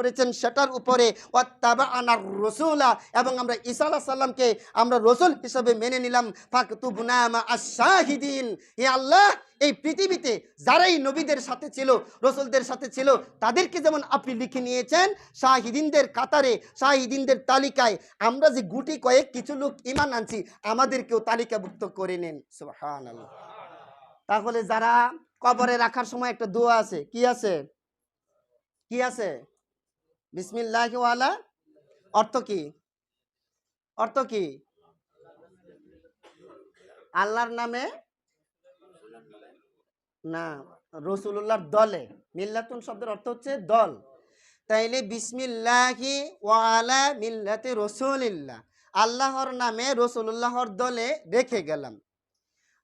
করেছেন সেটার উপরে ওয়াত্তাবা আনার রসুলা এবং আমরা ঈসা আলাহ সাল্লামকে আমরা রসুল হিসাবে মেনে নিলাম। ফাকতুবনামা আশাহিদিন হে আল্লাহ, এই পৃথিবীতে যারাই নবীদের সাথে ছিল, রসুলদের সাথে ছিল, তাদেরকে যেমন আপনি লিখে নিয়েছেন, শাহিদিনদের কাতারে, শাহিদিনদের তালিকায় আমরা যে গুটি কয়েক কিছু লোক ইমান আনছি, আমাদেরকেও তালিকাভুক্ত করে নেন। সুবহানাল্লাহ। তাহলে যারা কবরে রাখার সময় একটা দোয়া আছে, কি আছে? কি আছে? বিসমিল্লাহ ওয়ালা অর্থ কি? অর্থ কি? আল্লাহর নামে? না রসুল্লাহর দলে। মিল্লাতুন শব্দের অর্থ হচ্ছে দল। তাইলে বিসমিল্লাহি ওয়ালা মিল্লাতে রসুলিল্লাহ। আল্লাহর নামে রসুল্লাহর দলে রেখে গেলাম।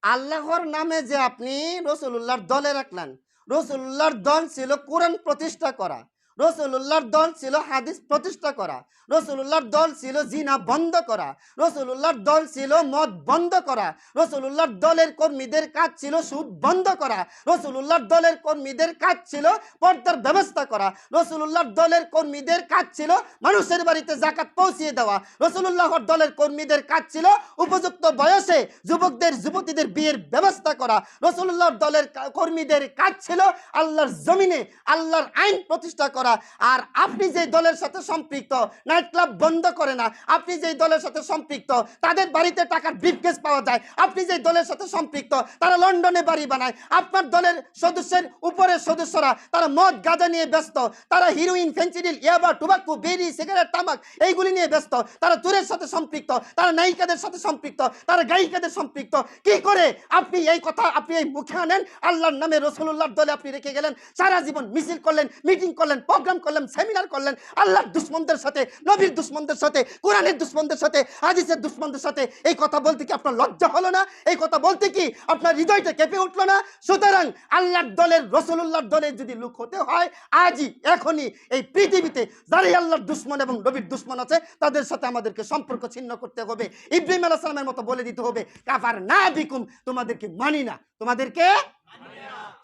আল্লাহর নামে যে আপনি রসুল্লাহর দলে রাখলেন রসুল্লাহর দল ছিল কোরআন প্রতিষ্ঠা করা। রসুল্লাহর দল ছিল হাদিস প্রতিষ্ঠা করা। রসুল্লাহর দল ছিল জিনা বন্ধ করা। রসুল্লাহর দল ছিল মদ বন্ধ করা। রসুল্লাহর দলের কর্মীদের কাজ ছিল সুদ বন্ধ করা। রসুল্লাহর দলের কর্মীদের কাজ ছিল পর্দার ব্যবস্থা করা। রসুল্লাহর দলের কর্মীদের কাজ ছিল মানুষের বাড়িতে জাকাত পৌঁছিয়ে দেওয়া। রসুল্লাহর দলের কর্মীদের কাজ ছিল উপযুক্ত বয়সে যুবকদের, যুবতীদের বিয়ের ব্যবস্থা করা। রসুল্লাহর দলের কর্মীদের কাজ ছিল আল্লাহর জমিনে, আল্লাহর আইন প্রতিষ্ঠা করা। আর আপনি যে দলের সাথে সম্পৃক্ত নাইট ক্লাব বন্ধ করে না, আপনি যেই দলের সাথে সম্পৃক্ত, তাদের বাড়িতে টাকার ব্রিফকেস পাওয়া যায়। আপনি যেই দলের সাথে সম্পৃক্ত, তারা লন্ডনে বাড়ি বানায়। আপনার দলের সদস্যের উপরের সদস্যরা, তারা মদ, গাঁজা নিয়ে ব্যস্ত। তারা হিরোইন ফেন্সিডিল ইয়াবা টুবাকু বিড়ি সিগারেট তামাক, এইগুলি নিয়ে ব্যস্ত। তারা চোরের সাথে সম্পৃক্ত, তারা নায়িকাদের সাথে সম্পৃক্ত, তারা গায়িকাদের সম্পৃক্ত। কি করে? আপনি এই কথা, আপনি এই মুখে আনেন, আল্লাহর নামে রসুল্লাহর দলে আপনি রেখে গেলেন, সারা জীবন মিছিল করলেন মিটিং করলেন প্রোগ্রাম করলেন, সেমিনার করলেন, আল্লাহর দুশ্মনদের সাথে, নবীর দুশ্মনদের সাথে, কোরআনের দুশ্মনদের সাথে, হাদিসের দুশ্মনদের সাথে এই কথা বলতে কি আপনার লজ্জা হলো না? এই কথা বলতে কি আপনার হৃদয়টা কেঁপে উঠল না? সুতরাং আল্লাহর দলের রসুল্লাহর দলের যদি লোক হতে হয়, আজই, এখনই এই পৃথিবীতে যারাই আল্লাহর দুশ্মন এবং নবীর দুশ্মন আছে, তাদের সাথে আমাদেরকে সম্পর্ক ছিন্ন করতে হবে। ইব্রাহিম আলাহ সালামের মতো বলে দিতে হবে, কাফার না বিকুম, তোমাদেরকে মানি না। তোমাদেরকে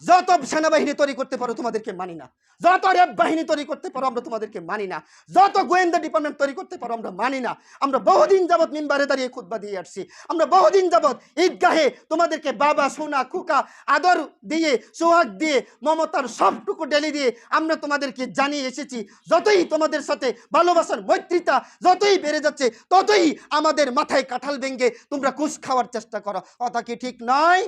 যত সেনাবাহিনী তৈরি করতে পারো তোমাদেরকে মানি না। যত র্যাব বাহিনী তৈরি করতে পারো আমরা তোমাদেরকে মানি না। যত গোয়েন্দা ডিপার্টমেন্ট তৈরি করতে পারো আমরা মানি না। আমরা বহুদিন যাবৎ মিম্বারে দাঁড়িয়ে খুতবা দিয়ে আসছি। আমরা বহুদিন যাবৎ ঈদগাহে তোমাদেরকে বাবা, সোনা কুকা আদর দিয়ে, সোহাগ দিয়ে, মমতার সবটুকু ডেলি দিয়ে আমরা তোমাদেরকে জানিয়ে এসেছি, যতই তোমাদের সাথে ভালোবাসার মৈত্রিতা যতই বেড়ে যাচ্ছে, ততই আমাদের মাথায় কাঁঠাল ভেঙ্গে তোমরা কুশ খাওয়ার চেষ্টা করো। কথা কি ঠিক নয়?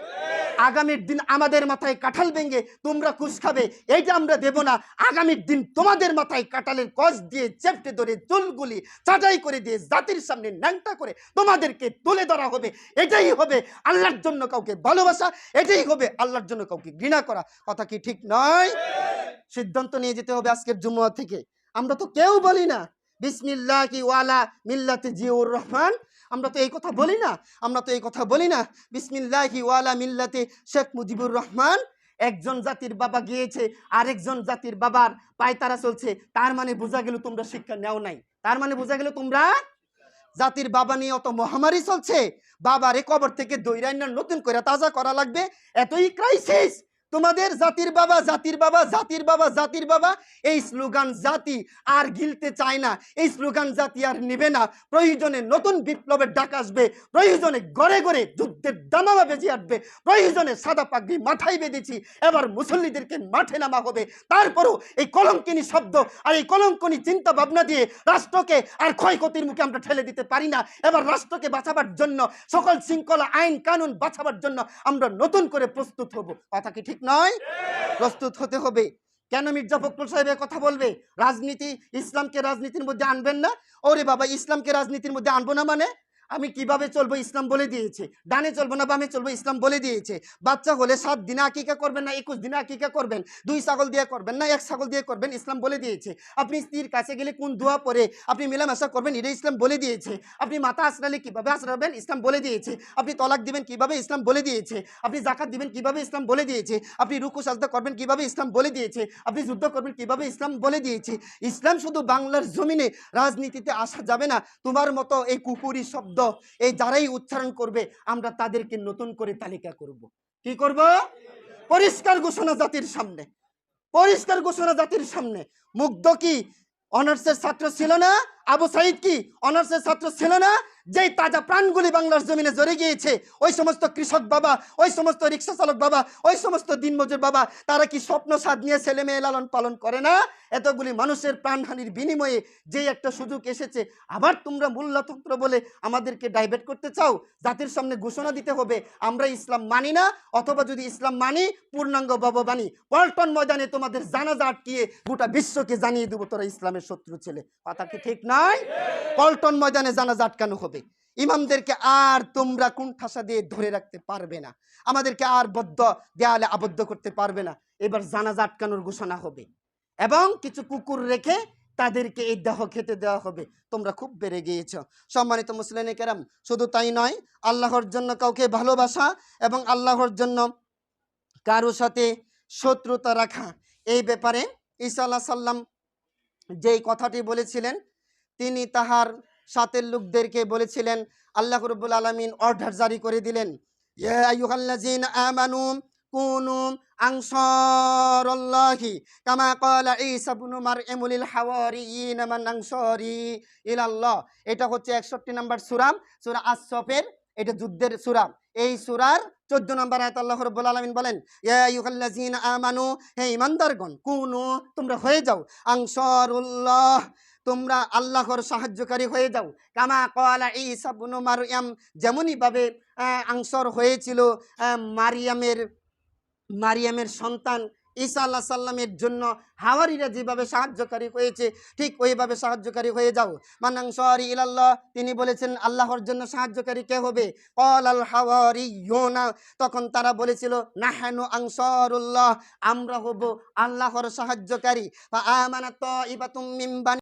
আগামীর দিন আমাদের মাথায় কাঁঠাল ভেঙে তোমরা কুশ খাবে। এইটা আমরা দেব না। আগামীর দিন তোমাদের মাথায় কাঁঠালের কষ দিয়ে চেপটে ধরে চুলগুলি চাটাই করে দিয়ে জাতির সামনে ন্যাংটা করে তোমাদেরকে তুলে ধরা হবে। এটাই হবে আল্লাহর জন্য কাউকে ভালোবাসা, এটাই হবে আল্লাহর জন্য কাউকে ঘৃণা করা। কথা কি ঠিক নয়? সিদ্ধান্ত নিয়ে যেতে হবে আজকের জুম্মা থেকে। আমরা তো কেউ বলি না। বিসমিল্লাহ কি ওয়ালা মিল্লাতে জিউর রহমান। আমরা তো এই কথা বলি না, আমরা তো এই কথা বলি না, বিসমিল্লাহি ওয়ালা মিল্লাতে শেখ মুজিবুর রহমান। একজন জাতির বাবা গিয়েছে, আরেকজন জাতির বাবার পায়তারা চলছে, তার মানে বোঝা গেল তোমরা শিক্ষা নেও নাই। তার মানে বোঝা গেল তোমরা জাতির বাবা নিয়ে অত মহামারী চলছে, বাবারে কবর থেকে দৈরান্যার নতুন করে তাজা করা লাগবে। এতই ক্রাইসিস তোমাদের জাতির বাবা জাতির বাবা জাতির বাবা জাতির বাবা, এই স্লোগান জাতি আর গিলতে চায় না। এই স্লোগান জাতি আর নেবে না। প্রয়োজনে নতুন বিপ্লবের ডাক আসবে। প্রয়োজনে গড়ে গড়ে যুদ্ধের দামামা বেজে আসবে। প্রয়োজনে সাদা পাগড়ি মাথায় বেঁধেছি। এবার মুসল্লিদেরকে মাঠে নামা হবে। তারপরও এই কলঙ্কিনী শব্দ আর এই কলঙ্কনী চিন্তা ভাবনা দিয়ে রাষ্ট্রকে আর ক্ষয়ক্ষতির মুখে আমরা ঠেলে দিতে পারি না। এবার রাষ্ট্রকে বাঁচাবার জন্য, সকল শৃঙ্খলা, আইন, কানুন বাঁচাবার জন্য আমরা নতুন করে প্রস্তুত হব। কথা কি ঠিক নয়? প্রস্তুত হতে হবে। কেন মির্জা ফখরুল সাহেবের কথা বলবে? রাজনীতি, ইসলামকে রাজনীতির মধ্যে আনবেন না? ওরে বাবা, ইসলামকে রাজনীতির মধ্যে আনব না মানে? আমি কীভাবে চলবো ইসলাম বলে দিয়েছে। ডানে চলবো না বামে চলবো ইসলাম বলে দিয়েছে। বাচ্চা হলে সাত দিনে আকিকা করবেন না একুশ দিনে আকিকা করবেন? দুই ছাগল দিয়ে করবেন না এক ছাগল দিয়ে করবেন? ইসলাম বলে দিয়েছে। আপনি স্ত্রীর কাছে গেলে কোন দোয়া পরে আপনি মেলামেশা করবেন? এটা ইসলাম বলে দিয়েছে। আপনি মাথা আশ্রালে কীভাবে আশ্রাবেন ইসলাম বলে দিয়েছে। আপনি তলাক দিবেন কীভাবে? ইসলাম বলে দিয়েছে। আপনি জাকাত দিবেন কীভাবে? ইসলাম বলে দিয়েছে। আপনি রুকু, সাজদা করবেন কীভাবে? ইসলাম বলে দিয়েছে। আপনি যুদ্ধ করবেন কীভাবে? ইসলাম বলে দিয়েছে। ইসলাম শুধু বাংলার জমিনে রাজনীতিতে আসা যাবে না। তোমার মতো এই কুকুরি শব্দ এই যারাই উচ্চারণ করবে, আমরা তাদেরকে নতুন করে তালিকা করব। কি করব? পরিষ্কার ঘোষণা জাতির সামনে। পরিষ্কার ঘোষণা জাতির সামনে। মুগ্ধ কি? অনার্সের ছাত্র ছিল না? আবু সাইদ কি? অনার্সের ছাত্র ছিল না? যেই তাজা প্রাণগুলি বাংলার জমিনে জড়ে গিয়েছে, ওই সমস্ত কৃষক বাবা, ওই সমস্ত রিক্সা চালক বাবা, ওই সমস্ত দিনমজুর বাবা, তারা কি স্বপ্ন সাদ নিয়ে ছেলে মেয়ে লালন পালন করে না? এতগুলি মানুষের প্রাণহানির বিনিময়ে যে একটা সুযোগ এসেছে, আবার তোমরা মূল্যতন্ত্র বলে আমাদেরকে ডাইভার্ট করতে চাও? জাতির সামনে ঘোষণা দিতে হবে, আমরা ইসলাম মানি না, অথবা যদি ইসলাম মানি, পূর্ণাঙ্গ ভগবানী পল্টন ময়দানে তোমাদের জানাজা আটকিয়ে গোটা বিশ্বকে জানিয়ে দেবো, তোরা ইসলামের শত্রু ছেলে। কথা কি ঠিক নয়? পল্টন ময়দানে জানাজা আটকানো হবে। ইমামদেরকে আর তোমরা কুণ্ঠাসা দিয়ে ধরে রাখতে পারবে না। আমাদেরকে আর বদ্ধ দেয়ালে আবদ্ধ করতে পারবে না। এবার জানাজা আটকানোর ঘোষণা হবে এবং কিছু কুকুর রেখে তাদেরকে এই দেহ খেতে দেওয়া হবে। তোমরা খুব বেড়ে গিয়েছ। সম্মানিত মুসলিম কেরাম, শুধু তাই নয়, আল্লাহর জন্য কাউকে ভালোবাসা এবং আল্লাহর জন্য কারও সাথে শত্রুতা রাখা, এই ব্যাপারে ঈসা আল্লাহ সাল্লাম যেই কথাটি বলেছিলেন, তিনি তাহার সাথের লোকদেরকে বলেছিলেন, আল্লাহ রব্বুল আলমিন অর্ডার জারি করে দিলেন, ইয়া আইয়ুহাল্লাযীনা আমানু কুনু আনসারাল্লাহি কামা ক্বালা ঈসা ইবনু মারইয়াম লিল হাওয়ারিয়িন মান আনসারি ইলাল্লাহ। এটা হচ্ছে 61 নম্বর সূরা সূরা আস-সফের, এটা যুদ্ধের সূরা। এই সূরার 14 নম্বর আয়াত আল্লাহ রাব্বুল আলামিন বলেন, ইয়া আইয়ুহাল্লাযীনা আমানু, হে ঈমানদারগণ, কুনু, তোমরা হয়ে যাও, আনসারুল্লাহ। তোমরা আল্লাহর সাহায্যকারী হয়ে যাও। কামা কলা ঈসা ইবনু মারইয়াম যেমনই ভাবে আহ, আনসর হয়েছিল মারিয়ামের মারিয়ামের সন্তান ঈসা আল্লাহ সাল্লামের জন্য হাওয়ারিরা যেভাবে সাহায্যকারী হয়েছে ঠিক ওইভাবে সাহায্যকারী হয়ে যাও। মানাংসরি ইলাল্লাহ তিনি বলেছেন আল্লাহর জন্য সাহায্যকারী কে হবে? কল আল হাওয়ারি ইয়োনা তখন তারা বলেছিল নাহানু আংসরুল্লাহ আমরা হব আল্লাহর সাহায্যকারী। আমানাত ইবাতুম মিন বানি